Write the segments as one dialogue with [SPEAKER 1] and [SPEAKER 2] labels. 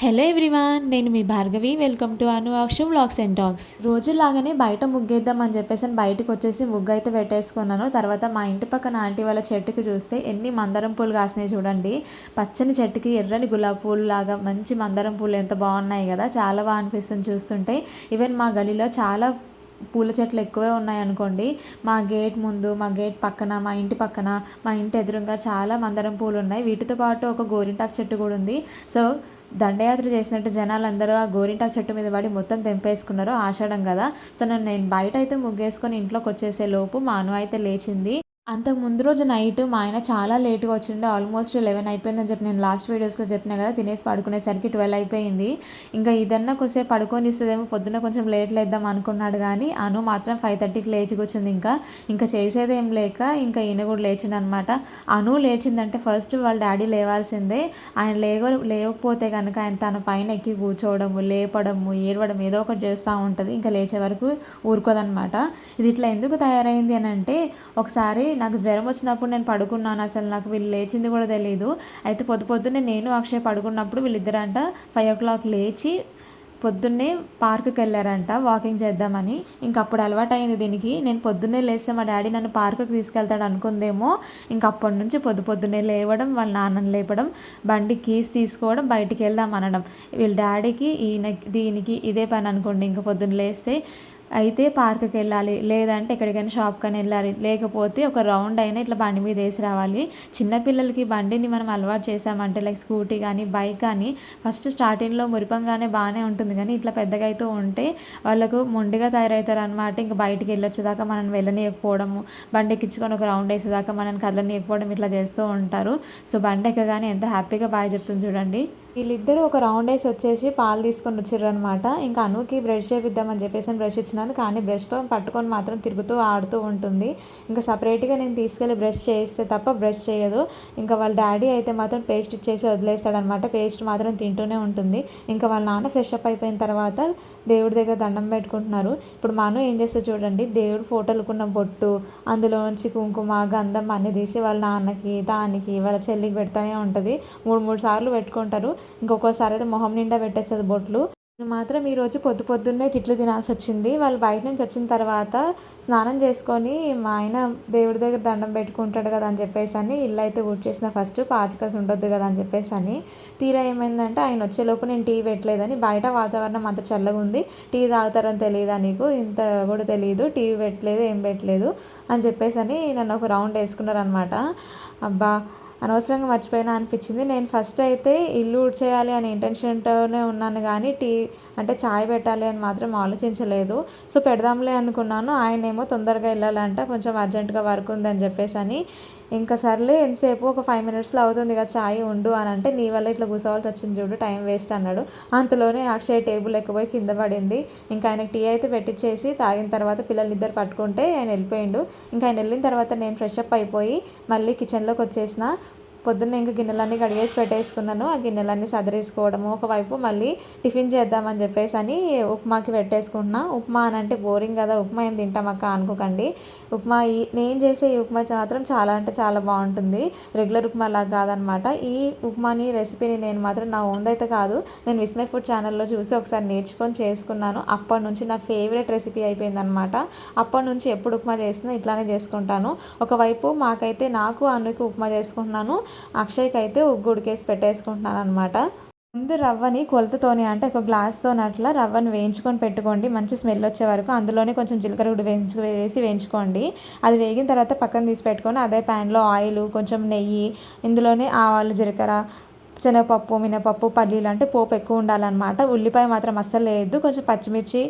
[SPEAKER 1] Hello everyone నేను మీ Bhargavi. Welcome to Anu Akshu vlogs and talks రోజులాగానే బయట ముగ్గేద్దాం అని చెప్పేసి బయటకు వచ్చేసి ముగ్గు అయితే పెట్టేసుకున్నాను. తర్వాత మా ఇంటి పక్కన ఆంటీ వాళ్ళ చెట్టుకి చూస్తే ఎన్ని మందరం పూలు కాసినాయి చూడండి. పచ్చని చెట్టుకి ఎర్రని గులాబీ పూలు లాగా మంచి మందరం పూలు ఎంత బాగున్నాయి కదా. చాలా బాగా అనిపిస్తుంది చూస్తుంటే. ఈవెన్ మా గలీలో చాలా పూల చెట్లు ఎక్కువే ఉన్నాయి అనుకోండి. మా గేట్ ముందు మా గేట్ పక్కన మా ఇంటి పక్కన మా ఇంటి ఎదురుగా చాలా మందరం పూలు ఉన్నాయి. వీటితో పాటు ఒక గోరింటాకు చెట్టు కూడా ఉంది. సో దండయాత్ర చేసినట్టు జనాలు అందరూ ఆ గోరింటా చెట్టు మీద పడి మొత్తం తెంపేసుకున్నారు ఆషాఢం కదా. సో నన్ను నేను బయట అయితే ముగ్గేసుకొని ఇంట్లోకి వచ్చేసే లోపు మా అను అయితే లేచింది. అంతకు ముందు రోజు నైట్ మా ఆయన చాలా లేట్గా వచ్చిండే ఆల్మోస్ట్ లెవెన్ అయిపోయిందని చెప్పి నేను లాస్ట్ వీడియోస్లో చెప్పిన కదా తినేసి పడుకునేసరికి ట్వెల్వ్ అయిపోయింది. ఇంకా ఇదన్నా కొద్దిసేపు పడుకొని ఇస్తుందేమో పొద్దున్న కొంచెం లేట్ లేద్దాం అనుకున్నాడు కానీ అను మాత్రం ఫైవ్ థర్టీకి లేచి కూర్చుంది ఇంకా. ఇంకా చేసేదేం లేక ఇంకా ఈయన కూడా లేచిండనమాట. అను లేచిందంటే ఫస్ట్ వాళ్ళ డాడీ లేవాల్సిందే. ఆయన లేవ లేకపోతే కనుక ఆయన తన పైన ఎక్కి కూర్చోవడము లేపడము ఏడవడం ఏదో ఒకటి చేస్తూ ఉంటుంది. ఇంకా లేచే వరకు ఊరుకోదనమాట. ఇది ఇట్లా ఎందుకు తయారైంది అని అంటే ఒకసారి నాకు జ్వరం వచ్చినప్పుడు నేను పడుకున్నాను. అసలు నాకు వీళ్ళు లేచింది కూడా తెలియదు అయితే పొద్దు పొద్దున్నే నేను అక్షయ్ పడుకున్నప్పుడు వీళ్ళిద్దరంట ఫైవ్ ఓ క్లాక్ లేచి పొద్దున్నే పార్క్కి వెళ్ళారంట వాకింగ్ చేద్దామని. ఇంక అప్పుడు అలవాటు అయింది దీనికి. నేను పొద్దున్నే లేస్తే మా డాడీ నన్ను పార్క్కి తీసుకెళ్తాడు అనుకుందేమో. ఇంక అప్పటి నుంచి పొద్దు పొద్దున్నే లేవడం వాళ్ళ నాన్నని లేపడం బండి కీస్ తీసుకోవడం బయటికి వెళ్దాం అనడం. వీళ్ళ డాడీకి ఈయన దీనికి ఇదే పని అనుకోండి. ఇంక పొద్దున్న లేస్తే అయితే పార్క్కి వెళ్ళాలి. లేదంటే ఎక్కడికైనా షాప్కైనా వెళ్ళాలి. లేకపోతే ఒక రౌండ్ అయినా ఇట్లా బండి మీద వేసి రావాలి. చిన్నపిల్లలకి బండిని మనం అలవాటు చేసామంటే లైక్ స్కూటీ కానీ బైక్ కానీ ఫస్ట్ స్టార్టింగ్లో మురిపంగానే బాగానే ఉంటుంది. కానీ ఇట్లా పెద్దగా అయితే ఉంటే వాళ్ళకు మొండిగా తయారవుతారు అనమాట ఇంకా బయటికి వెళ్ళొచ్చేదాకా మనం వెళ్ళనీయకపోవడము బండి ఎక్కించుకొని ఒక రౌండ్ వేసేదాకా మనం కదలనీయకపోవడం ఇట్లా చేస్తూ ఉంటారు. సో బండి ఎక్కగానే ఎంత హ్యాపీగా బాగా చెప్తుంది చూడండి. వీళ్ళిద్దరూ ఒక రౌండ్ వేసి వచ్చేసి పాలు తీసుకొని వచ్చారు అనమాట ఇంకా అనుకి బ్రష్ చేపిద్దామని చెప్పేసి బ్రష్ ఇచ్చినాను. కానీ బ్రష్తో పట్టుకొని మాత్రం తిరుగుతూ ఆడుతూ ఉంటుంది. ఇంకా సపరేట్గా నేను తీసుకెళ్ళి బ్రష్ చేస్తే తప్ప బ్రష్ చేయదు. ఇంకా వాళ్ళ డాడీ అయితే మాత్రం పేస్ట్ ఇచ్చేసి వదిలేస్తాడనమాట పేస్ట్ మాత్రం తింటూనే ఉంటుంది. ఇంకా వాళ్ళ నాన్న ఫ్రెష్ అప్ అయిపోయిన తర్వాత దేవుడి దగ్గర దండం పెట్టుకుంటున్నారు. ఇప్పుడు మనం ఏం చేస్తే చూడండి. దేవుడు ఫోటోలుకున్న బొట్టు అందులోంచి కుంకుమ గంధం అన్నీ తీసి వాళ్ళ నాన్నకి దానికి వాళ్ళ చెల్లికి పెడతానే ఉంటుంది. మూడు మూడు సార్లు పెట్టుకుంటారు. ఇంకొకసారి అయితే మొహం నిండా పెట్టేస్తుంది బొట్లు. నేను మాత్రం ఈరోజు పొద్దు పొద్దున్నే తిట్లు తినాల్సి వచ్చింది. వాళ్ళు బయట నుంచి వచ్చిన తర్వాత స్నానం చేసుకొని మా ఆయన దేవుడి దగ్గర దండం పెట్టుకుంటాడు కదా అని చెప్పేసి అని ఇల్లు అయితే చేసిన ఫస్ట్ పాచికస్ ఉండొద్దు కదా అని చెప్పేసి అని. తీరా ఏమైందంటే ఆయన వచ్చేలోపు నేను టీ పెట్టలేదని బయట వాతావరణం అంత చల్లగా ఉంది. టీ తాగుతారని తెలియదా నీకు? ఇంత కూడా తెలియదు టీవీ పెట్టలేదు ఏం పెట్టలేదు అని చెప్పేసి అని నన్ను ఒక రౌండ్ వేసుకున్నారనమాట అబ్బా! అనవసరంగా మర్చిపోయినా అనిపించింది. నేను ఫస్ట్ అయితే ఇల్లు ఊడ్చేయాలి అనే ఇంటెన్షన్తోనే ఉన్నాను కానీ టీ అంటే చాయ్ పెట్టాలి అని మాత్రం ఆలోచించలేదు. సో పెడదాంలే అనుకున్నాను. ఆయన ఏమో తొందరగా వెళ్ళాలంట కొంచెం అర్జెంటుగా వర్క్ ఉందని చెప్పేసి అని ఇంకా సర్లే ఎంతసేపు ఒక ఫైవ్ మినిట్స్లో అవుతుంది కదా చాయ్ ఉండు అని అంటే నీ వల్ల ఇట్లా కూర్చోవాల్సి వచ్చింది చూడు టైం వేస్ట్ అన్నాడు. అంతలోనే అక్షయ్ టేబుల్ ఎక్కిపోయి కింద పడింది. ఇంకా ఆయనకు టీ అయితే పెట్టించేసి తాగిన తర్వాత పిల్లలు ఇద్దరు పట్టుకుంటే ఆయన వెళ్ళిపోయిండు. ఇంకా ఆయన వెళ్ళిన తర్వాత నేను ఫ్రెష్ అప్ అయిపోయి మళ్ళీ కిచెన్లోకి వచ్చేసిన. పొద్దున్న ఇంకా గిన్నెలన్నీ కడిగేసి పెట్టేసుకున్నాను. ఆ గిన్నెలన్నీ సదరేసుకోవడము ఒకవైపు మళ్ళీ టిఫిన్ చేద్దామని చెప్పేసి అని ఉప్మాకి పెట్టేసుకుంటున్నా. ఉప్మా అని అంటే బోరింగ్ కదా ఉప్మా ఏం తింటామక్క అనుకోకండి. ఉప్మా ఈ నేను చేసే ఈ ఉప్మా మాత్రం చాలా అంటే చాలా బాగుంటుంది. రెగ్యులర్ ఉప్మా లాగా కాదనమాట. ఈ ఉప్మాని రెసిపీని నేను మాత్రం నా ఓన్ అయితే కాదు నేను విస్మయ్ ఫుడ్ ఛానల్లో చూసి ఒకసారి నేర్చుకొని చేసుకున్నాను. అప్పటి నుంచి నా ఫేవరెట్ రెసిపీ అయిపోయింది అనమాట అప్పటి నుంచి ఎప్పుడు ఉప్మా చేసినా ఇట్లానే చేసుకుంటాను. ఒకవైపు మాకైతే నాకు అన్నుకి ఉప్మా చేసుకుంటున్నాను. అక్షయ్కి అయితే ఉగ్గు ఉడికేసి పెట్టేసుకుంటున్నాను అనమాట ముందు రవ్వని కొలతతోని అంటే ఒక గ్లాస్తో అట్లా రవ్వని వేయించుకొని పెట్టుకోండి మంచి స్మెల్ వచ్చే వరకు అందులోనే కొంచెం జీలకర్ర కూడా వేయించు వేసి వేయించుకోండి. అది వేగిన తర్వాత పక్కన తీసి పెట్టుకొని అదే ప్యాన్లో ఆయిల్ కొంచెం నెయ్యి ఇందులోనే ఆవాలు జీలకర్ర శనగపప్పు మినపప్పు పల్లీలు అంటే పోపు ఎక్కువ ఉండాలన్నమాట. ఉల్లిపాయ మాత్రం అస్సలు లేదు కొంచెం పచ్చిమిర్చి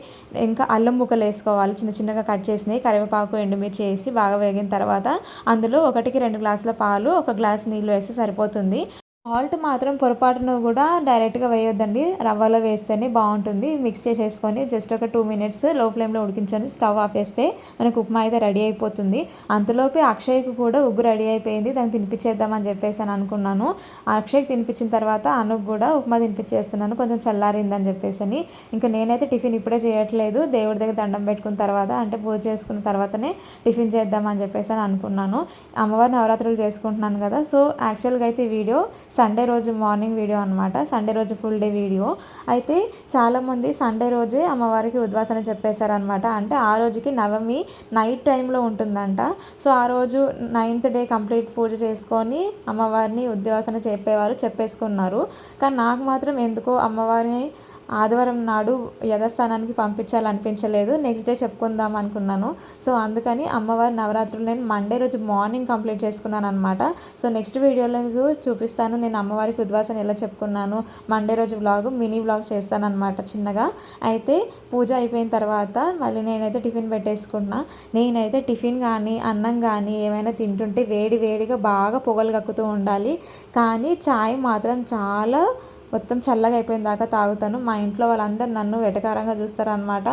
[SPEAKER 1] ఇంకా అల్లం ముక్కలు వేసుకోవాలి. చిన్న చిన్నగా కట్ చేసినవి కరివేపాకు ఎండుమిర్చి వేసి బాగా వేగిన తర్వాత అందులో ఒకటికి రెండు గ్లాసుల పాలు ఒక గ్లాస్ నీళ్ళు వేస్తే సరిపోతుంది. సాల్ట్ మాత్రం పొరపాటును కూడా డైరెక్ట్గా వేయొద్దండి. రవ్వలో వేస్తేనే బాగుంటుంది. మిక్స్ చేసేసుకొని జస్ట్ ఒక టూ మినిట్స్లో ఫ్లేమ్లో ఉడికించండి స్టవ్ ఆఫ్ వేస్తే మనకు ఉప్మా అయితే రెడీ అయిపోతుంది. అంతలోపే అక్షయ్కి కూడా ఉగ్గు రెడీ అయిపోయింది. దాన్ని తినిపించేద్దామని చెప్పేసి అని అనుకున్నాను. అక్షయ్కి తినిపించిన తర్వాత అనుకు కూడా ఉప్మా తినిపించేస్తున్నాను కొంచెం చల్లారిందని చెప్పేసి అని. ఇంకా నేనైతే టిఫిన్ ఇప్పుడే చేయట్లేదు. దేవుడి దగ్గర దండం పెట్టుకున్న తర్వాత అంటే పూజ చేసుకున్న తర్వాతనే టిఫిన్ చేద్దామని చెప్పేసి అని అనుకున్నాను. అమ్మవారి నవరాత్రులు చేసుకుంటున్నాను కదా. సో యాక్చువల్గా అయితే వీడియో సండే రోజు మార్నింగ్ వీడియో అనమాట సండే రోజు ఫుల్ డే వీడియో అయితే చాలామంది సండే రోజే అమ్మవారికి ఉద్వాసన చెప్పేశారనమాట అంటే ఆ రోజుకి నవమి నైట్ టైంలో ఉంటుందంట. సో ఆ రోజు నైన్త్ డే కంప్లీట్ పూజ చేసుకొని అమ్మవారిని ఉద్వాసన చెప్పేవారు చెప్పేసుకున్నారు. కానీ నాకు మాత్రం ఎందుకో అమ్మవారిని ఆదివారం నాడు యథాస్థానానికి పంపించాలనిపించలేదు. నెక్స్ట్ డే చెప్పుకుందాం అనుకున్నాను. సో అందుకని అమ్మవారి నవరాత్రులు నేను మండే రోజు మార్నింగ్ కంప్లీట్ చేసుకున్నాను అనమాట సో నెక్స్ట్ వీడియోలో మీకు చూపిస్తాను నేను అమ్మవారికి ఉద్వాసన ఎలా చెప్పుకున్నాను. మండే రోజు వ్లాగ్ మినీ వ్లాగ్ చేస్తాను అనమాట చిన్నగా. అయితే పూజ అయిపోయిన తర్వాత మళ్ళీ నేనైతే టిఫిన్ పెట్టేసుకున్నా నేనైతే టిఫిన్ కానీ అన్నం కానీ ఏమైనా తింటుంటే వేడి వేడిగా బాగా పొగలు కక్కుతూ ఉండాలి. కానీ చాయ్ మాత్రం చాలా మొత్తం చల్లగా అయిపోయిన దాకా తాగుతాను. మా ఇంట్లో వాళ్ళందరూ నన్ను వెటకారంగా చూస్తారనమాట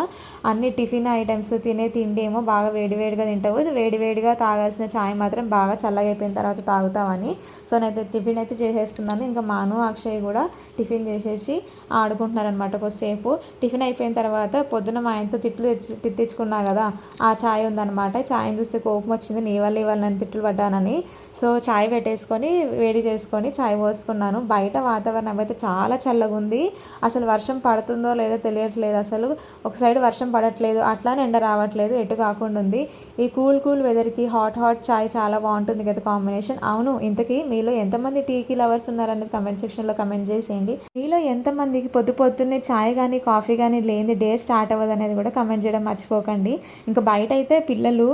[SPEAKER 1] అన్ని టిఫిన్ ఐటమ్స్ తినే తిండి ఏమో బాగా వేడివేడిగా తింటావు. వేడివేడిగా తాగాల్సిన చాయ్ మాత్రం బాగా చల్లగా అయిపోయిన తర్వాత తాగుతామని సో నేనైతే టిఫిన్ అయితే చేసేస్తున్నాను. ఇంకా మాను అక్షయ్ కూడా టిఫిన్ చేసేసి ఆడుకుంటున్నారనమాట కొద్దిసేపు. టిఫిన్ అయిపోయిన తర్వాత పొద్దున మా ఆయనతో తిట్లు తెచ్చి తిట్టించుకున్నా కదా ఆ చాయ్ ఉందనమాట ఛాయ్ని చూస్తే కోపం వచ్చింది. నీ వల్ల ఇవాళ నేను తిట్లు పడ్డానని. సో చాయ్ పెట్టేసుకొని వేడి చేసుకొని చాయ్ పోసుకున్నాను. బయట వాతావరణం అయితే చాలా చాలా చల్లగా ఉంది. అసలు వర్షం పడుతుందో లేదో తెలియట్లేదు అసలు. ఒక సైడ్ వర్షం పడట్లేదు అట్లానే ఎండ రావట్లేదు ఎటు కాకుండా ఉంది. ఈ కూల్ కూల్ వెదర్కి హాట్ హాట్ చాయ్ చాలా బాగుంటుంది కదా కాంబినేషన్. అవును ఇంతకీ మీలో ఎంతమంది టీకి లవర్స్ ఉన్నారనేది కమెంట్ సెక్షన్లో కమెంట్ చేసేయండి. మీలో ఎంతమందికి పొద్దు పొద్దున్నే చాయ్ కానీ కాఫీ కానీ లేని డే స్టార్ట్ అవ్వదు అనేది కూడా కమెంట్ చేయడం మర్చిపోకండి. ఇంకా బయట అయితే పిల్లలు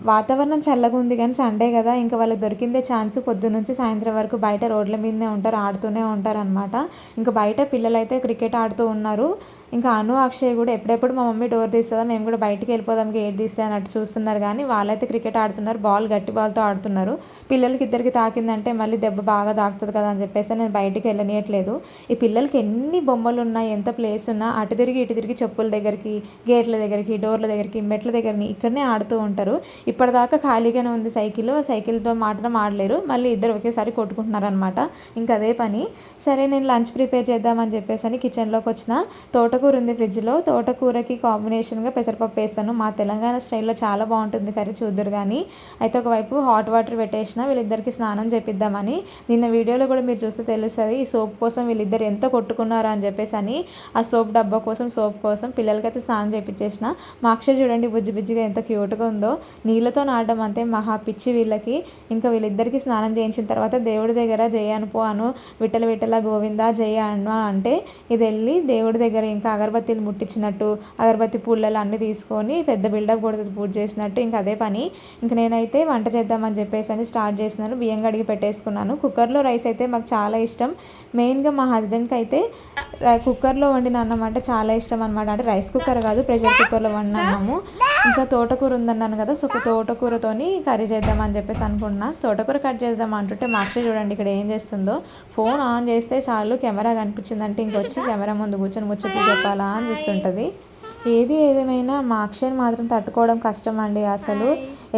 [SPEAKER 1] వాతావరణం చల్లగా ఉంది కానీ సండే కదా ఇంకా వాళ్ళకి దొరికిందే ఛాన్స్ పొద్దున్న నుంచి సాయంత్రం వరకు బయట రోడ్ల మీదనే ఉంటారు ఆడుతూనే ఉంటారు అనమాట ఇంకా బయట పిల్లలైతే క్రికెట్ ఆడుతూ ఉన్నారు. ఇంకా అను అక్షయ్ కూడా ఎప్పుడెప్పుడు మా మమ్మీ డోర్ తీస్తుందా మేము కూడా బయటికి వెళ్ళిపోదాం గేట్ తీస్తే అన్నట్టు చూస్తున్నారు. కానీ వాళ్ళైతే క్రికెట్ ఆడుతున్నారు బాల్ గట్టి బాల్తో ఆడుతున్నారు. పిల్లలకి ఇద్దరికి తాకిందంటే మళ్ళీ దెబ్బ బాగా తాకుతుంది కదా అని చెప్పేసి నేను బయటికి వెళ్ళనియట్లేదు. ఈ పిల్లలకి ఎన్ని బొమ్మలు ఉన్నాయి ఎంత ప్లేస్ ఉన్నా అటు తిరిగి ఇటు తిరిగి చెప్పుల దగ్గరికి గేట్ల దగ్గరికి డోర్ల దగ్గరికి మెట్ల దగ్గరని ఇక్కడనే ఆడుతూ ఉంటారు. ఇప్పటిదాకా ఖాళీగానే ఉంది సైకిల్ సైకిల్తో మాత్రం ఆడలేరు. మళ్ళీ ఇద్దరు ఒకేసారి కొట్టుకుంటున్నారు అనమాట ఇంకా అదే పని. సరే నేను లంచ్ ప్రిపేర్ చేద్దామని చెప్పేసి అని కిచెన్లోకి వచ్చిన. తోట తోటకూర ఉంది ఫ్రిడ్జ్లో. తోటకూరకి కాంబినేషన్గా పెసరపప్పు వేస్తాను. మా తెలంగాణ స్టైల్లో చాలా బాగుంటుంది కర్రీ చూద్దరు కానీ అయితే ఒకవైపు హాట్ వాటర్ పెట్టేసిన వీళ్ళిద్దరికి స్నానం చేపిద్దామని. నిన్న వీడియోలో కూడా మీరు చూస్తే తెలుస్తుంది ఈ సోప్ కోసం వీళ్ళిద్దరు ఎంత కొట్టుకున్నారో అని చెప్పేసి అని. ఆ సోప్ డబ్బా కోసం సోప్ కోసం పిల్లలకైతే స్నానం చేపించేసిన మా అక్షయ్ చూడండి బుజ్జి బుజ్జిగా ఎంత క్యూట్గా ఉందో. నీళ్ళతో నాడడం అంతే మహా పిచ్చి వీళ్ళకి. ఇంకా వీళ్ళిద్దరికీ స్నానం చేయించిన తర్వాత దేవుడి దగ్గర జయ అనుపో అను విట్టల విట్టల గోవింద జయ అను అంటే ఇది వెళ్ళి దేవుడి దగ్గర ఇంకా ఇంకా అగరబత్తీలు ముట్టించినట్టు అగరబత్తి పూలలో అన్నీ తీసుకొని పెద్ద బిల్డప్ కొడుతుంది పూజ చేసినట్టు ఇంకా అదే పని. ఇంకా నేనైతే వంట చేద్దామని చెప్పేసి అని స్టార్ట్ చేసినాను బియ్యం కడిగి పెట్టేసుకున్నాను. కుక్కర్లో రైస్ అయితే మాకు చాలా ఇష్టం. మెయిన్గా మా హస్బెండ్కి అయితే కుక్కర్లో వండిన అన్నం అంటే చాలా ఇష్టం అనమాట అంటే రైస్ కుక్కర్ కాదు ప్రెషర్ కుక్కర్లో వండిన అన్నము. ఇంకా తోటకూర ఉందన్నాను కదా సో తోటకూరతోని కర్రీ చేద్దామని చెప్పేసి అనుకున్నా తోటకూర కట్ చేద్దాం అంటుంటే మాక్షి చూడండి ఇక్కడ ఏం చేస్తుందో. ఫోన్ ఆన్ చేస్తే చాలు కెమెరా కనిపించిందంటే ఇంకొచ్చి కెమెరా ముందు కూర్చొని ముచ్చట్లు చెప్పాలా అనిపిస్తుంటుంది. ఏది ఏదేమైనా మా అక్షయ్ మాత్రం తట్టుకోవడం కష్టం అండి అసలు.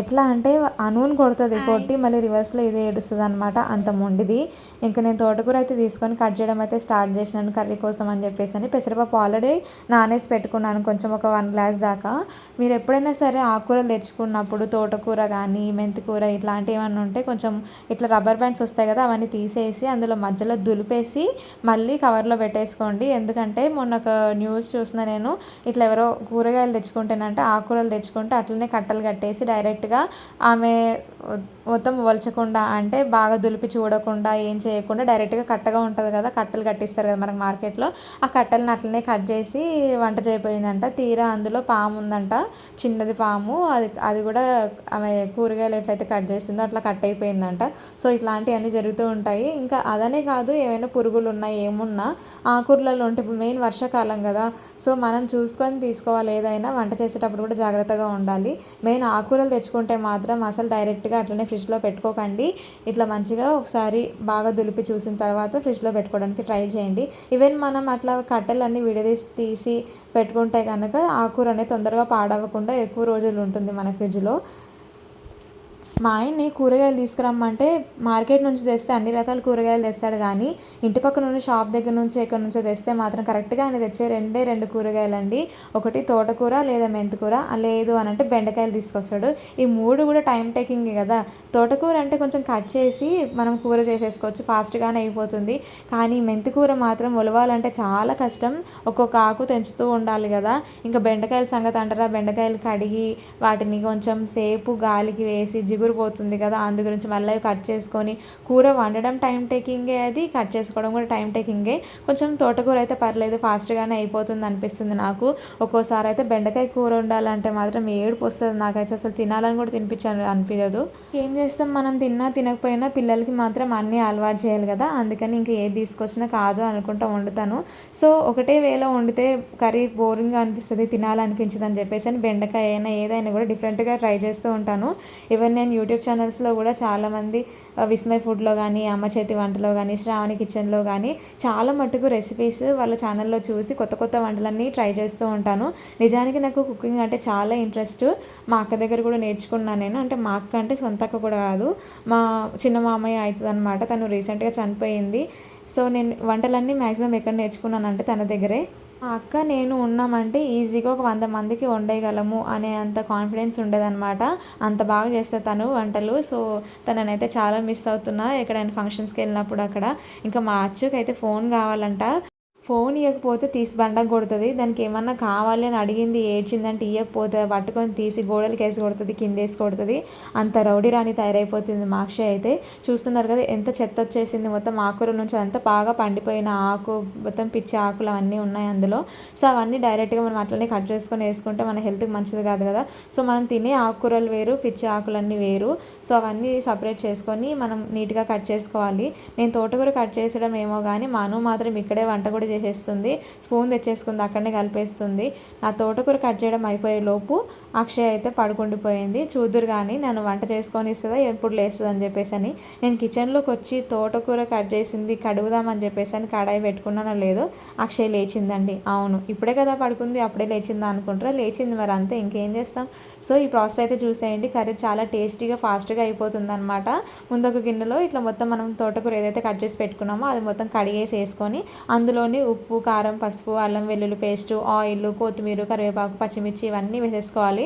[SPEAKER 1] ఎట్లా అంటే అనూన్ కొడుతుంది కొట్టి మళ్ళీ రివర్స్లో ఇది ఏడుస్తుంది అనమాట అంత మొండిది. ఇంకా నేను తోటకూర అయితే తీసుకొని కట్ చేయడం అయితే స్టార్ట్ చేసినాను కర్రీ కోసం అని చెప్పేసి అని పెసరపప్పు ఆల్రెడీ నానేసి పెట్టుకున్నాను కొంచెం ఒక వన్ గ్లాస్ దాకా. మీరు ఎప్పుడైనా సరే ఆకుకూరలు తెచ్చుకున్నప్పుడు తోటకూర కానీ మెంతికూర ఇట్లాంటివి ఏమన్నా ఉంటే కొంచెం ఇట్లా రబ్బర్ బ్యాండ్స్ వస్తాయి కదా అవన్నీ తీసేసి అందులో మధ్యలో దులిపేసి మళ్ళీ కవర్లో పెట్టేసుకోండి. ఎందుకంటే మొన్న ఒక న్యూస్ చూసిన నేను ఇట్లా ఎవరో కూరగాయలు తెచ్చుకుంటేనంటే ఆకుకూరలు తెచ్చుకుంటే అట్లనే కట్టలు కట్టేసి డైరెక్ట్గా ఆమె మొత్తం వలచకుండా అంటే బాగా దులిపి చూడకుండా ఏం చేయకుండా డైరెక్ట్గా కట్టగా ఉంటుంది కదా కట్టలు కట్టిస్తారు కదా మనకు మార్కెట్లో. ఆ కట్టెలను అట్లనే కట్ చేసి వంట చేయబోయిందంట. తీరా అందులో పాము ఉందంట చిన్నది పాము. అది అది కూడా ఆమె కూరగాయలు ఎట్లయితే కట్ చేసిందో అట్లా కట్ అయిపోయిందంట. సో ఇట్లాంటివన్నీ జరుగుతూ ఉంటాయి. ఇంకా అదనే కాదు ఏమైనా పురుగులు ఉన్నాయి ఏమున్నా ఆకూరలలో ఉంటే ఇప్పుడు మెయిన్ వర్షాకాలం కదా. సో మనం చూసుకొని తీసుకోవాలి. ఏదైనా వంట చేసేటప్పుడు కూడా జాగ్రత్తగా ఉండాలి. మెయిన్ ఆకూరలు తెచ్చుకుంటే మాత్రం అసలు డైరెక్ట్గా అట్లనే ఫ్రిడ్జ్లో పెట్టుకోకండి. ఇట్లా మంచిగా ఒకసారి బాగా దులిపి చూసిన తర్వాత ఫ్రిడ్జ్లో పెట్టుకోవడానికి ట్రై చేయండి. ఈవెన్ మనం అట్లా కట్టెలన్నీ విడదీసి తీసి పెట్టుకుంటే కనుక ఆకుకూర అనేది తొందరగా పాడవకుండా ఎక్కువ రోజులు ఉంటుంది మన ఫ్రిడ్జ్లో. మా ఆయన్ని కూరగాయలు తీసుకురమ్మంటే మార్కెట్ నుంచి తెస్తే అన్ని రకాల కూరగాయలు తెస్తాడు కానీ ఇంటి పక్కన ఉన్న షాప్ దగ్గర నుంచి ఎక్కడి నుంచో తెస్తే మాత్రం కరెక్ట్గా ఆయన తెచ్చే రెండే రెండు కూరగాయలు అండి ఒకటి తోటకూర లేదా మెంతికూర. లేదు అని అంటే బెండకాయలు తీసుకొస్తాడు. ఈ మూడు కూడా టైం టేకింగ్ కదా. తోటకూర అంటే కొంచెం కట్ చేసి మనం కూర చేసేసుకోవచ్చు. ఫాస్ట్గానే అయిపోతుంది. కానీ మెంతికూర మాత్రం ఉలవాలంటే చాలా కష్టం. ఒక్కొక్క ఆకు తెంచుతూ ఉండాలి కదా. ఇంకా బెండకాయల సంగతి అంటారా? బెండకాయలు కడిగి వాటిని కొంచెం సేపు గాలికి వేసి జిగురు ఎగురిపోతుంది కదా అందు గురించి మళ్ళీ కట్ చేసుకొని కూర వండడం టైం టేకింగే అది కట్ చేసుకోవడం కూడా టైం టేకింగే కొంచెం తోటకూర అయితే పర్లేదు ఫాస్ట్గానే అయిపోతుంది అనిపిస్తుంది నాకు. ఒక్కోసారి అయితే బెండకాయ కూర ఉండాలంటే మాత్రం ఏడుపు వస్తుంది. నాకైతే అసలు తినాలని కూడా తినిపించాను అనిపించదు ఏం చేస్తాం మనం? తిన్నా తినకపోయినా పిల్లలకి మాత్రం అన్నీ అలవాటు చేయాలి కదా. అందుకని ఇంక ఏది తీసుకొచ్చినా కాదు అనుకుంటా వండుతాను. సో ఒకటే వేలో వండితే కర్రీ బోరింగ్గా అనిపిస్తుంది తినాలనిపించదు అని చెప్పేసి అని బెండకాయ అయినా ఏదైనా కూడా డిఫరెంట్గా ట్రై చేస్తూ ఉంటాను. ఈవెన్ నేను యూట్యూబ్ ఛానల్స్లో కూడా చాలామంది విస్మయ్ ఫుడ్లో కానీ అమ్మ చేతి వంటలో కానీ శ్రావణి కిచెన్లో కానీ చాలా మట్టుకు రెసిపీస్ వాళ్ళ ఛానల్లో చూసి కొత్త కొత్త వంటలన్నీ ట్రై చేస్తూ ఉంటాను. నిజానికి నాకు కుకింగ్ అంటే చాలా ఇంట్రెస్ట్ మా అక్క దగ్గర కూడా నేర్చుకున్నాను నేను. అంటే మా అక్క అంటే సొంత అక్క కూడా కాదు. మా చిన్న మామయ్య అవుతుంది అనమాట తను రీసెంట్గా చనిపోయింది. సో నేను వంటలన్నీ మ్యాక్సిమం ఎక్కడ నేర్చుకున్నాను అంటే తన దగ్గరే. మా అక్క నేను ఉన్నామంటే ఈజీగా ఒక వంద మందికి వండేయగలము అనే అంత కాన్ఫిడెన్స్ ఉండేదన్నమాట. అంత బాగా చేస్తే తను వంటలు. సో తననైతే చాలా మిస్ అవుతున్నా ఎక్కడైనా ఫంక్షన్స్కి వెళ్ళినప్పుడు అక్కడ. ఇంకా మా అచ్చుకైతే అయితే ఫోన్ కావాలంట. ఫోన్ ఇవ్వకపోతే తీసి బండం కొడుతుంది. దానికి ఏమన్నా కావాలి అని అడిగింది ఏడ్చిందంటే ఇవ్వకపోతే పట్టుకొని తీసి గోడలకి వేసి కొడుతుంది కింద వేసి కొడుతుంది. అంత రౌడీ రాని తయారైపోతుంది మాక్ష అయితే. చూస్తున్నారు కదా ఎంత చెత్త వచ్చేసింది మొత్తం ఆకుల నుంచి అంతా బాగా పండిపోయిన ఆకు మొత్తం పిచ్చి ఆకులు అవన్నీ ఉన్నాయి అందులో. సో అవన్నీ డైరెక్ట్గా మనం అట్లనే కట్ చేసుకొని వేసుకుంటే మన హెల్త్కి మంచిది కాదు కదా. సో మనం తినే ఆకుకూరలు వేరు పిచ్చి ఆకులన్నీ వేరు. సో అవన్నీ సపరేట్ చేసుకొని మనం నీట్గా కట్ చేసుకోవాలి. నేను తోటకూర కట్ చేసడం ఏమో కానీ మాను మాత్రం ఇక్కడే వంట కూడా చేసేస్తుంది. స్పూన్ తెచ్చేసుకుంది. అక్కడనే కలిపేస్తుంది. నా తోటకూర కట్ చేయడం అయిపోయే లోపు అక్షయ్ అయితే పడుకుండిపోయింది. చూదురు కానీ నన్ను వంట చేసుకొని ఇస్తుందా ఎప్పుడు లేస్తుంది అని చెప్పేసి అని నేను కిచెన్లోకి వచ్చి తోటకూర కట్ చేసింది కడుగుదామని చెప్పేసి అని కడాయి పెట్టుకున్నానో లేదో అక్షయ్ లేచిందండి. అవును ఇప్పుడే కదా పడుకుంది అప్పుడే లేచిందా అనుకుంటారా? లేచింది మరి అంతే ఇంకేం చేస్తాం? సో ఈ ప్రాసెస్ అయితే చూసేయండి. కర్రీ చాలా టేస్టీగా ఫాస్ట్గా అయిపోతుంది అనమాట ముందు ఒక గిన్నెలో ఇట్లా మొత్తం మనం తోటకూర ఏదైతే కట్ చేసి పెట్టుకున్నామో అది మొత్తం కడిగేసి వేసుకొని అందులోని ఉప్పు కారం పసుపు అల్లం వెల్లుల్లి పేస్ట్ ఆయిల్ కొత్తిమీర కరివేపాకు పచ్చిమిర్చి ఇవన్నీ వేసేసుకోవాలి.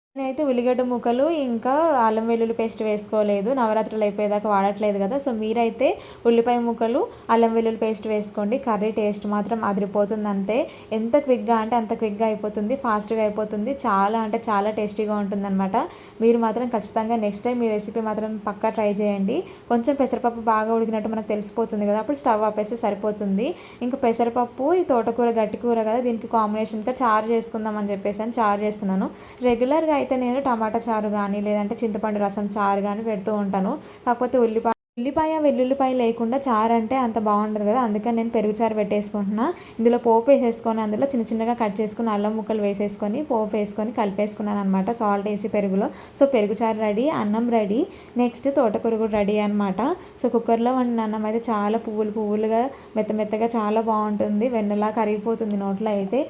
[SPEAKER 1] నేనైతే ఉల్లిగడ్డ ముక్కలు ఇంకా అల్లం వెల్లుల్లి పేస్ట్ వేసుకోలేదు. నవరాత్రులు అయిపోయేదాకా వాడట్లేదు కదా. సో మీరైతే ఉల్లిపాయ ముక్కలు అల్లం వెల్లుల్లి పేస్ట్ వేసుకోండి. కర్రీ టేస్ట్ మాత్రం అదిరిపోతుంది అంతే ఎంత క్విక్గా అంటే అంత క్విక్గా అయిపోతుంది. ఫాస్ట్గా అయిపోతుంది. చాలా అంటే చాలా టేస్టీగా ఉంటుందన్నమాట. మీరు మాత్రం ఖచ్చితంగా నెక్స్ట్ టైం మీ రెసిపీ మాత్రం పక్కా ట్రై చేయండి. కొంచెం పెసరపప్పు బాగా ఉడికినట్టు మనకు తెలిసిపోతుంది కదా. అప్పుడు స్టవ్ ఆపేస్తే సరిపోతుంది. ఇంకా పెసరపప్పు ఈ తోటకూర గట్టి కూర కదా. దీనికి కాంబినేషన్గా చారు చేసుకుందాం అని చెప్పేసి అని చారు చేస్తున్నాను. రెగ్యులర్గా అయితే నేను టమాటా చారు కానీ లేదంటే చింతపండు రసం చారు కానీ పెడుతూ ఉంటాను. కాకపోతే ఉల్లిపాయ ఉల్లిపాయ వెల్లుల్లిపాయ లేకుండా చారు అంటే అంత బాగుండదు కదా. అందుకని నేను పెరుగు చారు పెట్టేసుకుంటున్నా. ఇందులో పోపు వేసేసుకొని అందులో చిన్న చిన్నగా కట్ చేసుకుని అల్లం ముక్కలు వేసేసుకొని పోపు వేసుకొని కలిపేసుకున్నాను అనమాట సాల్ట్ వేసి పెరుగులో. సో పెరుగు చారు రెడీ అన్నం రెడీ. నెక్స్ట్ తోటకూర కూడా రెడీ అనమాట సో కుక్కర్లో వండిన అన్నం అయితే చాలా పువ్వులు పువ్వులుగా మెత్త మెత్తగా చాలా బాగుంటుంది. వెన్నలా కరిగిపోతుంది నోట్లో అయితే.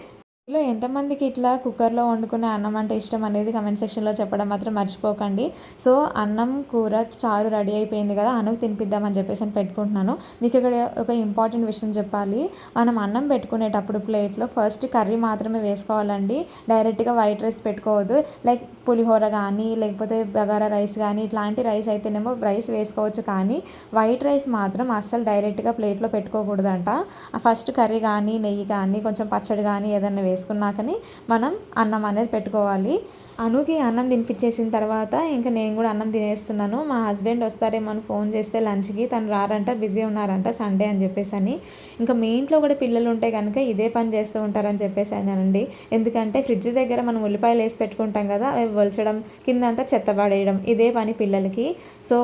[SPEAKER 1] ఇంట్లో ఎంతమందికి ఇట్లా కుక్కర్లో వండుకునే అన్నం అంటే ఇష్టం అనేది కమెంట్ సెక్షన్లో చెప్పడం మాత్రం మర్చిపోకండి. సో అన్నం కూర చారు రెడీ అయిపోయింది కదా అన్నం తినిపిద్దామని చెప్పేసి అని పెట్టుకుంటున్నాను. మీకు ఇక్కడ ఒక ఇంపార్టెంట్ విషయం చెప్పాలి. మనం అన్నం పెట్టుకునేటప్పుడు ప్లేట్లో ఫస్ట్ కర్రీ మాత్రమే వేసుకోవాలండి. డైరెక్ట్గా వైట్ రైస్ పెట్టుకోవద్దు. లైక్ పులిహోర కానీ లేకపోతే బగారా రైస్ కానీ ఇట్లాంటి రైస్ అయితేనేమో రైస్ వేసుకోవచ్చు కానీ వైట్ రైస్ మాత్రం అస్సలు డైరెక్ట్గా ప్లేట్లో పెట్టుకోకూడదంట. ఫస్ట్ కర్రీ కానీ నెయ్యి కానీ కొంచెం పచ్చడి కానీ ఏదైనా వేసుకున్నాకని మనం అన్నం అనేది పెట్టుకోవాలి. అనుకి అన్నం తినిపించేసిన తర్వాత ఇంకా నేను కూడా అన్నం తినేస్తున్నాను. మా హస్బెండ్ వస్తారేమో అని ఫోన్ చేస్తే లంచ్కి తను రారంట బిజీ ఉన్నారంట సండే అని చెప్పేసి అని ఇంకా మీ ఇంట్లో కూడా పిల్లలు ఉంటే కనుక ఇదే పని చేస్తూ ఉంటారని చెప్పేసి అనండి. ఎందుకంటే ఫ్రిడ్జ్ దగ్గర మనం ఉల్లిపాయలు వేసి పెట్టుకుంటాం కదా అవి వలచడం కింద అంతా చెత్త పడేయడం ఇదే పని పిల్లలకి. సో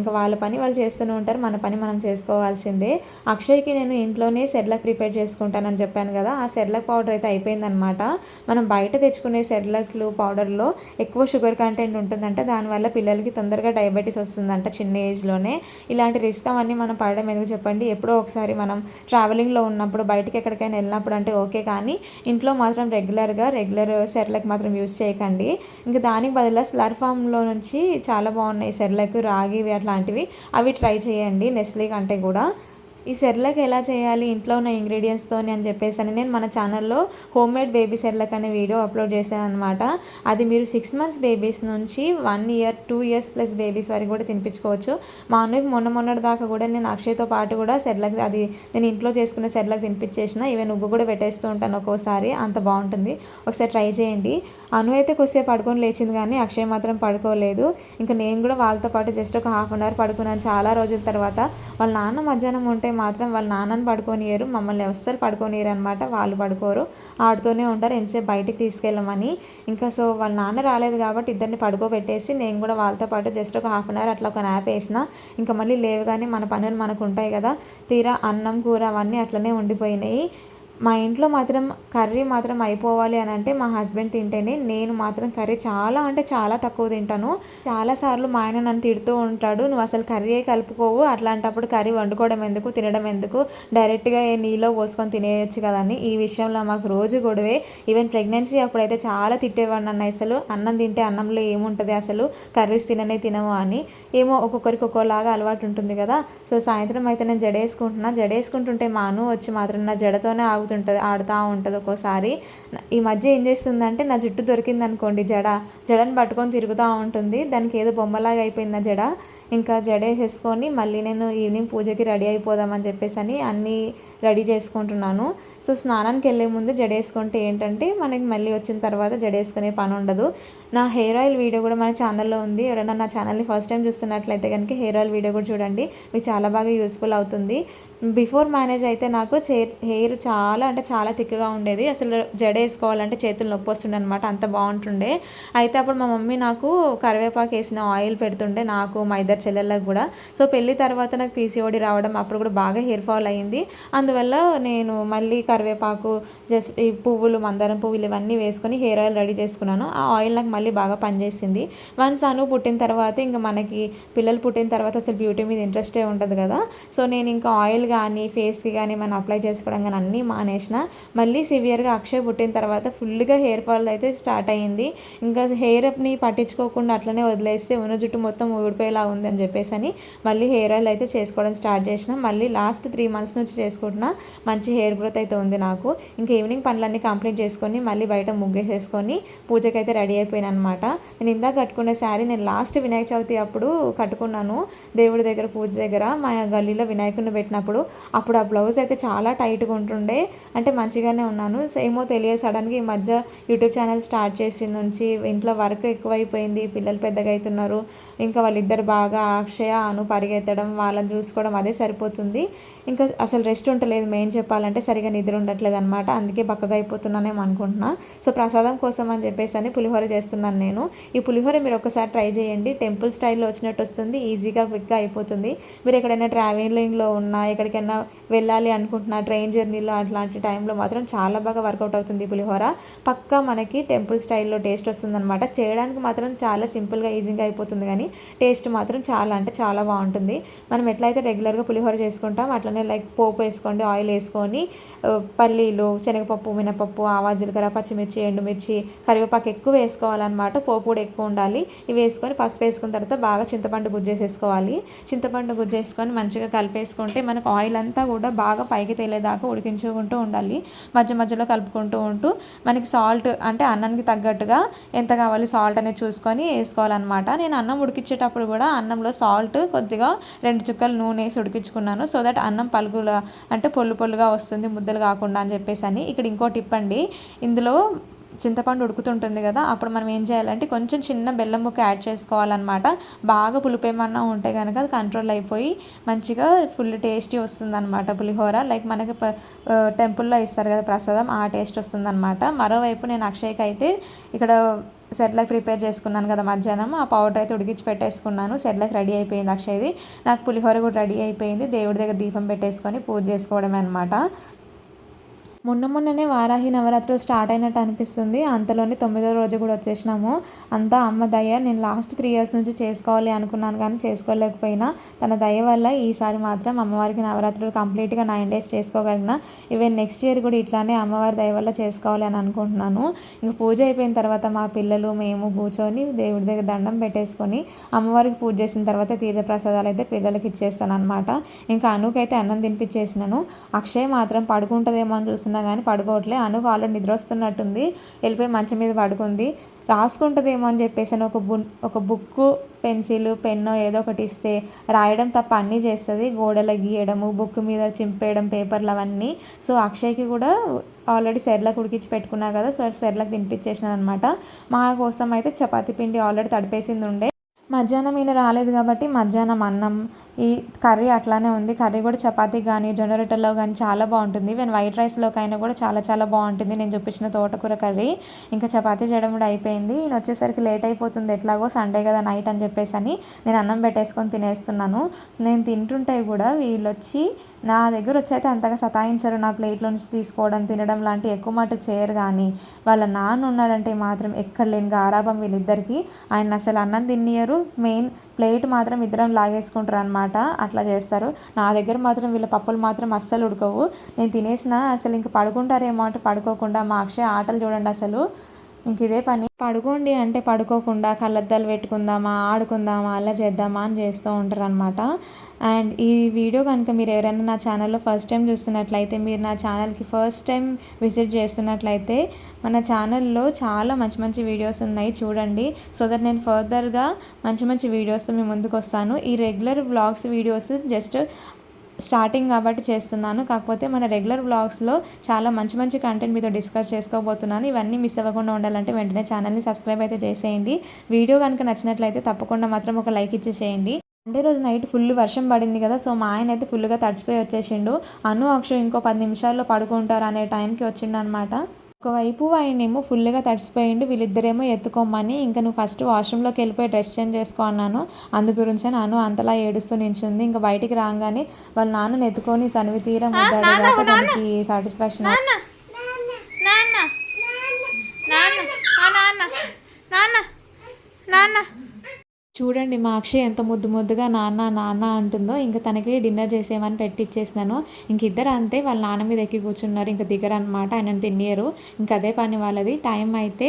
[SPEAKER 1] ఇంకా వాళ్ళ పని వాళ్ళు చేస్తూనే ఉంటారు మన పని మనం చేసుకోవాల్సిందే. అక్షయ్కి నేను ఇంట్లోనే సెర్లక్ ప్రిపేర్ చేసుకుంటానని చెప్పాను కదా ఆ సెర్లక్ పౌడర్ అయితే అయిపోయిందనమాట. మనం బయట తెచ్చుకునే సెర్లక్లు పౌడర్లు పులిహోరలో ఎక్కువ షుగర్ కంటెంట్ ఉంటుందంట. దానివల్ల పిల్లలకి తొందరగా డయాబెటీస్ వస్తుందంట చిన్న ఏజ్లోనే. ఇలాంటి రిస్క్ అవన్నీ మనం పడడం ఎందుకు చెప్పండి? ఎప్పుడో ఒకసారి మనం ట్రావెలింగ్లో ఉన్నప్పుడు బయటికి ఎక్కడికైనా వెళ్ళినప్పుడు అంటే ఓకే కానీ ఇంట్లో మాత్రం రెగ్యులర్గా రెగ్యులర్ సెర్లకు మాత్రం యూజ్ చేయకండి. ఇంకా దానికి బదులు స్లర్ఫామ్లో నుంచి చాలా బాగున్నాయి సెర్లకు రాగివి అట్లాంటివి. అవి ట్రై చేయండి. నెస్లీ కంటే కూడా. ఈ సెర్లక్ ఎలా చేయాలి ఇంట్లో ఉన్న ఇంగ్రీడియంట్స్తో అని చెప్పేసి అని నేను మన ఛానల్లో హోమ్ మేడ్ బేబీ సెర్లక్ అనే వీడియో అప్లోడ్ చేశాను అనమాట అది మీరు సిక్స్ మంత్స్ బేబీస్ నుంచి one year two years plus babies వరకు కూడా తినిపించుకోవచ్చు. మా అన్నయ్యకి మొన్న మొన్నటి దాకా కూడా నేను అక్షయ్తో పాటు కూడా సెర్లక్ అది నేను ఇంట్లో చేసుకున్న సెర్లక్ తినిపించేసిన. ఈవెన్ ఉగ్గు కూడా పెట్టేస్తూ ఉంటాను ఒక్కోసారి అంత బాగుంటుంది. ఒకసారి ట్రై చేయండి. అను అయితే కొద్దిసేపు పడుకొని లేచింది కానీ అక్షయ్ మాత్రం పడుకోలేదు. ఇంకా నేను కూడా వాళ్ళతో పాటు జస్ట్ ఒక హాఫ్ అన్ అవర్ పడుకున్నాను. చాలా రోజుల తర్వాత వాళ్ళ నాన్న మధ్యాహ్నం ఉంటే మాత్రం వాళ్ళ నాన్నని పడుకోనియరు మమ్మల్ని అస్సలు పడుకోనియరు అనమాట వాళ్ళు పడుకోరు ఆడుతూనే ఉంటారు. ఎంతసేపు బయటికి తీసుకెళ్ళమని. ఇంకా సో వాళ్ళ నాన్న రాలేదు కాబట్టి ఇద్దరిని పడుకోబెట్టేసి నేను కూడా వాళ్ళతో పాటు జస్ట్ ఒక హాఫ్ అన్ అవర్ అట్లా ఒక నాప్ వేసిన ఇంకా మళ్ళీ లేవగానే మన పనులు మనకు ఉంటాయి కదా. తీరా అన్నం కూర అవన్నీ అట్లనే ఉండిపోయినాయి. మా ఇంట్లో మాత్రం కర్రీ మాత్రం అయిపోవాలి అని అంటే మా హస్బెండ్ తింటేనే నేను మాత్రం కర్రీ చాలా అంటే చాలా తక్కువ తింటాను. చాలాసార్లు మా ఆయన నన్ను తిడుతూ ఉంటాడు నువ్వు అసలు కర్రీ కలుపుకోవు అట్లాంటప్పుడు కర్రీ వండుకోవడం ఎందుకు తినడం ఎందుకు డైరెక్ట్గా నీళ్ళలో పోసుకొని తినేయచ్చు కదని ఈ విషయంలో మాకు రోజు గొడవే. ఈవెన్ ప్రెగ్నెన్సీ అప్పుడైతే చాలా తిట్టేవాడిని నన్ను అసలు అన్నం తింటే అన్నంలో ఏముంటుంది అసలు కర్రీస్ తిననే తినవు అని ఏమో ఒక్కొక్కరికి ఒక్కోలాగా అలవాటు ఉంటుంది కదా. సో సాయంత్రం అయితే నేను జడేసుకుంటున్నా. జడేసుకుంటుంటే మా అను వచ్చి మాత్రం నా జడతోనే ఆగుతుంది. ఆడుతుంటుంది ఆడుతూ ఉంటుంది ఒక్కోసారి. ఈ మధ్య ఏం చేస్తుందంటే నా జుట్టు దొరికింది అనుకోండి జడ. జడని పట్టుకొని తిరుగుతూ ఉంటుంది. దానికి ఏదో బొమ్మలాగా అయిపోయింది జడ. ఇంకా జడేసేసుకొని మళ్ళీ నేను ఈవినింగ్ పూజకి రెడీ అయిపోదామని చెప్పేసి అని అన్నీ రెడీ చేసుకుంటున్నాను. సో స్నానానికి వెళ్ళే ముందు జడేసుకుంటే ఏంటంటే మనకి మళ్ళీ వచ్చిన తర్వాత జడేసుకునే పని ఉండదు. నా హెయిర్ ఆయిల్ వీడియో కూడా మన ఛానల్లో ఉంది. ఎవరైనా నా ఛానల్ని ఫస్ట్ టైం చూస్తున్నట్లయితే కనుక హెయిర్ ఆయిల్ వీడియో కూడా చూడండి. మీకు చాలా బాగా యూస్ఫుల్ అవుతుంది. బిఫోర్ మ్యారేజ్ అయితే నాకు చే హెయిర్ చాలా అంటే చాలా థిక్గా ఉండేది. అసలు జడ వేసుకోవాలంటే చేతులు నొప్పి వస్తుండే అనమాట అంత బాగుంటుండే. అయితే అప్పుడు మా మమ్మీ నాకు కరివేపాకు వేసిన ఆయిల్ పెడుతుండే నాకు మా ఇద్దరు చెల్లెళ్ళకి కూడా. సో పెళ్ళి తర్వాత నాకు పీసీఓడి రావడం అప్పుడు కూడా బాగా హెయిర్ ఫాల్ అయ్యింది అందువల్ల నేను మళ్ళీ కరివేపాకు జస్ట్ ఈ పువ్వులు మందారం పువ్వులు ఇవన్నీ వేసుకొని హెయిర్ ఆయిల్ రెడీ చేసుకున్నాను. ఆ ఆయిల్ నాకు మళ్ళీ బాగా పనిచేసింది. వన్స్ అను పుట్టిన తర్వాత ఇంకా మనకి పిల్లలు పుట్టిన తర్వాత అసలు బ్యూటీ మీద ఇంట్రెస్టే ఉంటుంది కదా. సో నేను ఇంకా ఆయిల్ కానీ ఫేస్కి కానీ మనం అప్లై చేసుకోవడం కానీ అన్నీ మానేసిన మళ్ళీ సివియర్గా అక్షయ్ పుట్టిన తర్వాత ఫుల్గా హెయిర్ ఫాల్ అయితే స్టార్ట్ అయ్యింది. ఇంకా హెయిర్ని పట్టించుకోకుండా అట్లనే వదిలేస్తే ఉన్న జుట్టు మొత్తం ఊడిపోయేలా ఉంది అని చెప్పేసి అని మళ్ళీ హెయిర్ ఆయిల్ అయితే చేసుకోవడం స్టార్ట్ చేసిన మళ్ళీ లాస్ట్ త్రీ మంత్స్ నుంచి చేసుకుంటున్నా మంచి హెయిర్ గ్రోత్ అయితే ఉంది నాకు. ఇంకా ఈవినింగ్ పనులన్నీ కంప్లీట్ చేసుకొని మళ్ళీ బయట ముగ్గేసేసుకొని పూజకి అయితే రెడీ అయిపోయాను అనమాట నేను ఇందాక కట్టుకునే శారీ నేను లాస్ట్ వినాయక చవితి అప్పుడు కట్టుకున్నాను దేవుడి దగ్గర పూజ దగ్గర. మా గల్లీలో వినాయకుడిని పెట్టినప్పుడు అప్పుడు ఆ బ్లౌజ్ అయితే చాలా టైట్గా ఉంటుండే. అంటే మంచిగానే ఉన్నాను. సేమో తెలియ సడన్గా ఈ మధ్య యూట్యూబ్ ఛానల్ స్టార్ట్ చేసి నుంచి ఇంట్లో వర్క్ ఎక్కువైపోయింది పిల్లలు పెద్దగా అవుతున్నారు. ఇంకా వాళ్ళిద్దరు బాగా అక్షయ అను పరిగెత్తడం వాళ్ళని చూసుకోవడం అదే సరిపోతుంది. ఇంకా అసలు రెస్ట్ ఉండలేదు. మెయిన్ చెప్పాలంటే సరిగా నిద్ర ఉండట్లేదు అనమాట అందుకే బక్కగా అయిపోతున్నానేమో అనుకుంటున్నా. సో ప్రసాదం కోసం అని చెప్పేసి అని పులిహోర చేస్తున్నాను నేను. ఈ పులిహోర మీరు ఒకసారి ట్రై చేయండి. టెంపుల్ స్టైల్లో వచ్చినట్టు వస్తుంది. ఈజీగా క్విక్గా అయిపోతుంది. మీరు ఎక్కడైనా ట్రావెలింగ్లో ఉన్నా ఎక్కడికైనా వెళ్ళాలి అనుకుంటున్నా ట్రైన్ జర్నీలో అట్లాంటి టైంలో మాత్రం చాలా బాగా వర్కౌట్ అవుతుంది పులిహోర. పక్కా మనకి టెంపుల్ స్టైల్లో టేస్ట్ వస్తుందన్నమాట. చేయడానికి మాత్రం చాలా సింపుల్గా ఈజీగా అయిపోతుంది కానీ టేస్ట్ మాత్రం చాలా అంటే చాలా బాగుంటుంది. మనం ఎట్లయితే రెగ్యులర్గా పులిహోర చేసుకుంటాం అట్లనే లైక్ పోపు వేసుకోండి ఆయిల్ వేసుకొని పల్లీలు శనగపప్పు మినపప్పు ఆవా జీలకర్ర పచ్చిమిర్చి ఎండుమిర్చి కరివేపాకు ఎక్కువ వేసుకోవాలన్నమాట. పోపు కూడా ఎక్కువ ఉండాలి. ఇవి వేసుకొని పసుపు వేసుకున్న తర్వాత బాగా చింతపండు గుజ్జేసేసుకోవాలి. చింతపండు గుజ్జేసుకొని మంచిగా కలిపేసుకుంటే మనకు ఆయిల్ అంతా కూడా బాగా పైకి తేలేదాకా ఉడికించుకుంటూ ఉండాలి. మధ్య మధ్యలో కలుపుకుంటూ ఉంటూ మనకి సాల్ట్ అంటే అన్నానికి తగ్గట్టుగా ఎంత కావాలి సాల్ట్ అనేది చూసుకొని వేసుకోవాలన్నమాట. నేను అన్నం ఉడికించేటప్పుడు కూడా అన్నంలో సాల్ట్ కొద్దిగా రెండు చుక్కలు నూనె వేసి ఉడికించుకున్నాను. సో దట్ అన్నం పలుగుల అంటే పొల్లు పొల్లుగా వస్తుంది ముద్దలు కాకుండా అని చెప్పేసి అని. ఇక్కడ ఇంకో టిప్ అండి. ఇందులో చింతపండు ఉడుకుతుంటుంది కదా అప్పుడు మనం ఏం చేయాలంటే కొంచెం చిన్న బెల్లం ముక్క యాడ్ చేసుకోవాలన్నమాట. బాగా పులుపు ఏమన్నా ఉంటే కనుక అది కంట్రోల్ అయిపోయి మంచిగా ఫుల్ టేస్టీ వస్తుందన్నమాట పులిహోర. లైక్ మనకి టెంపుల్లో ఇస్తారు కదా ప్రసాదం ఆ టేస్ట్ వస్తుందన్నమాట. మరోవైపు నేను అక్షయ్కి అయితే ఇక్కడ సెట్లకు ప్రిపేర్ చేసుకున్నాను కదా మధ్యాహ్నం ఆ పౌడర్ అయితే ఉడికించి పెట్టేసుకున్నాను. సెట్లకు రెడీ అయిపోయింది అక్షయ్ది. నాకు పులిహోర కూడా రెడీ అయిపోయింది. దేవుడి దగ్గర దీపం పెట్టేసుకొని పూజ చేసుకోవడమే అనమాట మొన్న మొన్ననే వారాహి నవరాత్రులు స్టార్ట్ అయినట్టు అనిపిస్తుంది. అంతలోనే తొమ్మిదో రోజు కూడా వచ్చేసినాము. అంతా అమ్మ దయ నేను లాస్ట్ త్రీ ఇయర్స్ నుంచి చేసుకోవాలి అనుకున్నాను కానీ చేసుకోలేకపోయినా. తన దయ వల్ల ఈసారి మాత్రం అమ్మవారికి నవరాత్రులు కంప్లీట్గా నైన్ డేస్ చేసుకోగలిగిన. ఈవెన్ నెక్స్ట్ ఇయర్ కూడా ఇట్లానే అమ్మవారి దయ వల్ల చేసుకోవాలి అని అనుకుంటున్నాను. ఇంక పూజ అయిపోయిన తర్వాత మా పిల్లలు మేము కూర్చొని దేవుడి దగ్గర దండం పెట్టేసుకొని అమ్మవారికి పూజ చేసిన తర్వాత తీర్థ ప్రసాదాలు అయితే పిల్లలకి ఇచ్చేస్తాను అనమాట ఇంకా అనుకైతే అన్నం తినిపించేసినాను. అక్షయ్ మాత్రం పడుకుంటుందేమో అని చూస్తున్నా కానీ పడుకోవట్లే. అనుకు ఆల్రెడీ నిద్ర వస్తున్నట్టుంది వెళ్ళిపోయి మంచం మీద పడుకుంది. రాసుకుంటుందేమో అని చెప్పేసి ఒక బు ఒక బుక్ పెన్సిల్ పెన్ను ఏదో ఒకటి ఇస్తే రాయడం తప్ప అన్నీ చేస్తుంది. గోడలు గీయడము బుక్ మీద చింపేయడం పేపర్లు అవన్నీ. సో అక్షయ్కి కూడా ఆల్రెడీ సెర్లకు ఉడికించి పెట్టుకున్నా కదా సో సెర్లకు తినిపించేసినాను అనమాట మా కోసం అయితే చపాతీ పిండి ఆల్రెడీ తడిపేసింది ఉండే. మధ్యాహ్నం ఈయన రాలేదు కాబట్టి మధ్యాహ్నం అన్నం ఈ కర్రీ అట్లానే ఉంది. కర్రీ కూడా చపాతీ కానీ జొన్న రొట్టెల్లో కానీ చాలా బాగుంటుంది. ఈవెన్ వైట్ రైస్లోకైనా కూడా చాలా చాలా బాగుంటుంది. నేను చూపించిన తోటకూర కర్రీ. ఇంకా చపాతీ చేయడం కూడా అయిపోయింది. నేను వచ్చేసరికి లేట్ అయిపోతుంది. ఎట్లాగో సండే కదా నైట్ అని చెప్పేసి అని నేను అన్నం పెట్టేసుకొని తినేస్తున్నాను. నేను తింటుంటే కూడా వీళ్ళు వచ్చి నా దగ్గర వచ్చి అయితే అంతగా సతాయించరు నా ప్లేట్లో నుంచి తీసుకోవడం తినడం లాంటి ఎక్కువ మాట చేయరు కానీ వాళ్ళ నాన్న ఉన్నాడంటే మాత్రం ఎక్కడ లేని గారాబం వీళ్ళిద్దరికి. ఆయన అసలు అన్నం తినియరు మెయిన్ ప్లేట్ మాత్రం ఇద్దరం లాగేసుకుంటారు అనమాట అట్లా చేస్తారు. నా దగ్గర మాత్రం వీళ్ళ పప్పులు మాత్రం అస్సలు ఉడకవు. నేను తినేసిన అసలు ఇంక పడుకుంటారేమో అంటే పడుకోకుండా మా అక్షయ ఆటలు చూడండి అసలు. ఇంక ఇదే పని. పడుకోండి అంటే పడుకోకుండా కళ్ళద్దాలు పెట్టుకుందామా ఆడుకుందామా అలా చేద్దామా అని చేస్తూ ఉంటారు అనమాట అండ్ ఈ వీడియో కనుక మీరు ఎవరైనా నా ఛానల్లో ఫస్ట్ టైం చూస్తున్నట్లయితే మీరు నా ఛానల్కి ఫస్ట్ టైం విజిట్ చేస్తున్నట్లయితే మన ఛానల్లో చాలా మంచి మంచి వీడియోస్ ఉన్నాయి చూడండి. సో దట్ నేను ఫర్దర్గా మంచి మంచి వీడియోస్తో మీ ముందుకు వస్తాను. ఈ regular vlogs videos just starting కాబట్టి చేస్తున్నాను. కాకపోతే మన రెగ్యులర్ వ్లాగ్స్లో చాలా మంచి మంచి కంటెంట్ మీతో డిస్కస్ చేసుకోబోతున్నాను. ఇవన్నీ మిస్ అవ్వకుండా ఉండాలంటే వెంటనే ఛానల్ని సబ్స్క్రైబ్ అయితే చేసేయండి. వీడియో కనుక నచ్చినట్లయితే తప్పకుండా మాత్రం ఒక లైక్ ఇచ్చేసేయండి. అంటే రోజు నైట్ ఫుల్ వర్షం పడింది కదా సో మా ఆయన అయితే ఫుల్గా తడిచిపోయి వచ్చేసిండు. అను అక్షయ్ ఇంకో పది నిమిషాల్లో పడుకుంటారు అనే టైంకి వచ్చిండు అనమాట ఒకవైపు ఆయనేమో ఫుల్గా తడిసిపోయిండు వీళ్ళిద్దరేమో ఎత్తుకోమని ఇంకా నువ్వు ఫస్ట్ వాష్రూమ్లోకి వెళ్ళిపోయి డ్రెస్ చేంజ్ చేసుకో అన్నాను. అందు గురించి నాను అంతలా ఏడుస్తూ నించుంది ఇంకా బయటికి రాగానే వాళ్ళ నాన్నని ఎత్తుకొని తనవి తీరం దానికి సాటిస్ఫాక్షన్ నాన్న. చూడండి మా అక్షయ్ ఎంత ముద్దు ముద్దుగా నాన్న నాన్న అంటుందో ఇంకా తనకి డిన్నర్ చేసేమని పెట్టిచ్చేసినాను. ఇంక ఇద్దరు అంతే వాళ్ళ నాన్న మీద ఎక్కి కూర్చున్నారు ఇంకా దిగరు అనమాట ఆయన తినేరు ఇంకా అదే పని వాళ్ళది. టైం అయితే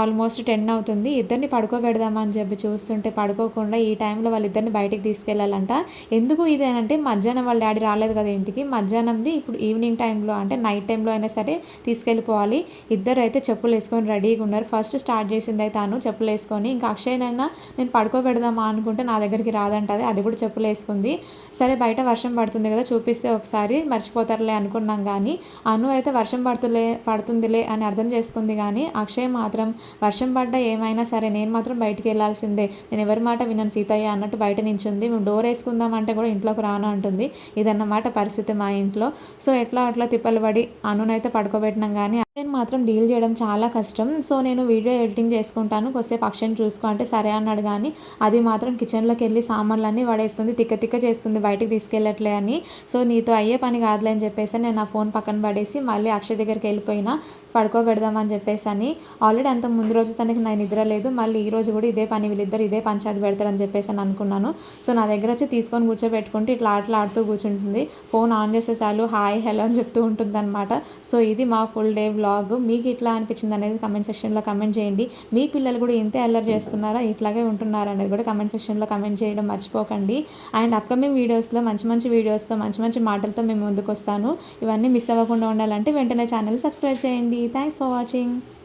[SPEAKER 1] ఆల్మోస్ట్ టెన్ అవుతుంది. ఇద్దరిని పడుకోబెడదామని చెప్పి చూస్తుంటే పడుకోకుండా ఈ టైంలో వాళ్ళిద్దరిని బయటికి తీసుకెళ్ళాలంట ఎందుకు ఇది అంటే మధ్యాహ్నం వాళ్ళ డాడీ రాలేదు కదా ఇంటికి. మధ్యాహ్నంది ఇప్పుడు ఈవినింగ్ టైంలో అంటే నైట్ టైంలో అయినా సరే తీసుకెళ్ళిపోవాలి. ఇద్దరు అయితే చెప్పులు వేసుకొని రెడీగా ఉన్నారు. ఫస్ట్ స్టార్ట్ చేసింది అయితే తాను చెప్పులు వేసుకొని ఇంకా అక్షయనైనా నేను పడుకోబెడదామా అనుకుంటే నా దగ్గరికి రాదంటది. అది కూడా చెప్పులు వేసుకుంది. సరే బయట వర్షం పడుతుంది కదా చూపిస్తే ఒకసారి మర్చిపోతారులే అనుకున్నాం కానీ అను అయితే వర్షం పడుతులే పడుతుందిలే అని అర్థం చేసుకుంది కానీ అక్షయ్ మాత్రం వర్షం పడ్డా ఏమైనా సరే నేను మాత్రం బయటికి వెళ్ళాల్సిందే. నేను ఎవరి మాట వినను సీతయ్య అన్నట్టు బయట నించుంది. మేము డోర్ వేసుకుందామంటే కూడా ఇంట్లోకి రాను అంటుంది. ఇదన్నమాట పరిస్థితి మా ఇంట్లో. సో ఎట్లా అట్లా తిప్పలు పడి అనునైతే పడుకోబెట్టినాం కానీ నేను మాత్రం డీల్ చేయడం చాలా కష్టం. సో నేను వీడియో ఎడిటింగ్ చేసుకుంటాను. కొద్దిసేపు అక్షయం చూసుకో అంటే సరే అన్నాడు కానీ అది మాత్రం కిచెన్లోకి వెళ్ళి సామాన్లన్నీ పడేస్తుంది తిక్క తిక్క చేస్తుంది. బయటికి తీసుకెళ్ళట్లే అని. సో నీతో అయ్యే పని కాదులే అని చెప్పేసి నేను నా ఫోన్ పక్కన పడేసి మళ్ళీ అక్షయ్ దగ్గరికి వెళ్ళిపోయినా పడుకోబెడదామని చెప్పేసి అని. ఆల్రెడీ అంత ముందు రోజు తనకి నేను నిద్ర లేదు. మళ్ళీ ఈ రోజు కూడా ఇదే పని వీళ్ళిద్దరు ఇదే పంచాయతీ పెడతారని చెప్పేసి అని అనుకున్నాను. సో నా దగ్గర వచ్చి తీసుకొని కూర్చోబెట్టుకుంటే ఇట్లా ఆటలు ఆడుతూ కూర్చుంటుంది. ఫోన్ ఆన్ చేస్తే చాలు హాయ్ హలో అని చెప్తూ ఉంటుంది అనమాట సో ఇది మా ఫుల్ డే వ్లాగ్ మీకు ఇట్లా అనిపించింది అనేది కమెంట్ సెక్షన్లో కమెంట్ చేయండి. మీ పిల్లలు కూడా ఇంతే అల్లరి చేస్తున్నారా? ఇట్లాగే ఉంటున్నారా అనేది కూడా కమెంట్ సెక్షన్లో కమెంట్ చేయడం మర్చిపోకండి. అండ్ అప్కమింగ్ వీడియోస్లో మంచి మంచి వీడియోస్తో మంచి మంచి మాటలతో మేము ముందుకు వస్తాను ఇవన్నీ మిస్ అవ్వకుండా ఉండాలంటే వెంటనే ఛానల్ సబ్స్క్రైబ్ చేయండి. Thanks for watching